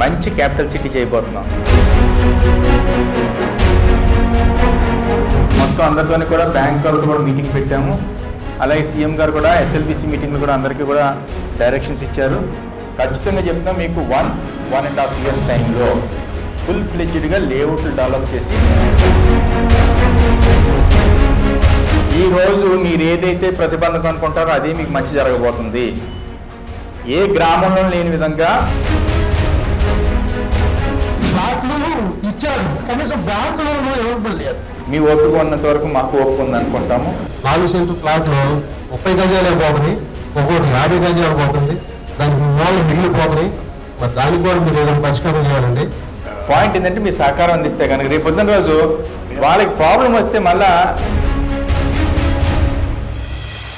మంచి capital city చేయబోతున్నాం. మొత్తం అందరితోని కూడా బ్యాంక్ వాళ్ళతో కూడా మీటింగ్ పెట్టాము. అలాగే సీఎం గారు కూడా ఎస్ఎల్బిసి మీటింగ్లు కూడా అందరికీ కూడా డైరెక్షన్స్ ఇచ్చారు. ఖచ్చితంగా చెప్తాం మీకు one one and half years టైంలో ఫుల్ ఫ్లెజ్డ్గా లేఅవుట్లు డెవలప్ చేసి ఈ రోజు మీరు ఏదైతే ప్రతిబంధకం అనుకుంటారో అదే మీకు మంచి జరగబోతుంది. ఏ గ్రామంలో లేని విధంగా ఇవ్వడం లేదు మీ ఓపిక ఉన్నంత వరకు మాకు ఓపిక ఉంది అనుకుంటాము నాలుగు సెంటు ప్లాట్లు ముప్పై గజాలే పోతుంది ఒక్కొక్కటి యాభై గజాలు పోతుంది దానికి మూల మిగిలిపోతుంది. మరి దానికి కూడా మీరు ఏదైనా పరిష్కారం చేయాలండి. పాయింట్ ఏంటంటే మీ సహకారం అందిస్తే కనుక రేపు పొద్దున రోజు వాళ్ళకి ప్రాబ్లం వస్తే మళ్ళా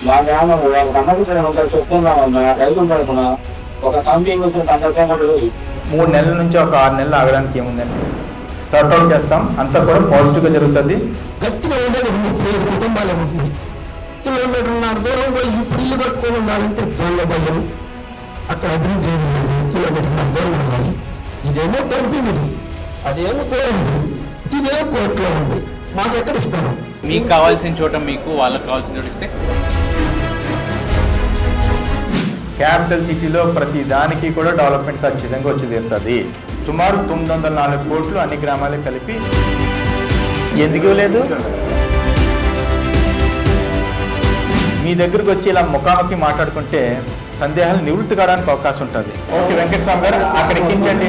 మా గ్రామం ఒక నమ్మకం చెప్తున్నామన్నా రైతు తరఫున ఒక కంపెనీ మూడు నెలల నుంచి ఒక ఆరు నెలలు ఆగడానికి ఏముందండి? అవుట్ చేస్తాం. అంతా కూడా పాజిటివ్గా జరుగుతుంది. గట్టిగా ఉండేది ఐదు కుటుంబాలు ఉంటున్నాయి కిలోమీటర్న్నర దూరం పోయి ఇప్పుడు ఇల్లు కట్టుకొని ఉండాలంటే దొంగ భయం అక్కడ అభివృద్ధి ఏమీ లేదు కిలోమీటర్న్నర దూరం ఉండాలి. ఇదేమో కంపెనీ అదేమో దూరం ఉంది. ఇదేమో కోర్టులో ఉంది. మాకు ఎక్కడ ఇస్తారు? మీకు కావాల్సిన చోట మీకు వాళ్ళకి కావాల్సిన చోట ఇస్తే. క్యాపిటల్ సిటీలో ప్రతి దానికి కూడా డెవలప్మెంట్ ఖచ్చితంగా వచ్చి తీరుతుంది. సుమారు తొమ్మిది వందల నాలుగు కోట్లు అన్ని గ్రామాలే కలిపి ఎందుకు లేదు మీ దగ్గరకు వచ్చి ఇలా ముఖాముఖి మాట్లాడుకుంటే సందేహాలు నివృత్తి కావడానికి అవకాశం ఉంటుంది. ఓకే వెంకటస్వామి గారు అక్కడ ఎక్కించండి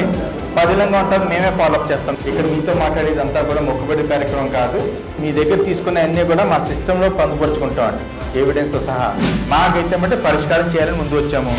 పదిలంగా ఉంటాం మేమే ఫాలోఅప్ చేస్తాం. ఇక్కడ మీతో మాట్లాడేది అంతా కూడా మొక్కుబడి కార్యక్రమం కాదు. మీ దగ్గర తీసుకున్న అన్నీ కూడా మా సిస్టంలో పొందుపరుచుకుంటాం ఎవిడెన్స్తో సహా. మాకైతే పరిష్కారం చేయాలని ముందు వచ్చాము.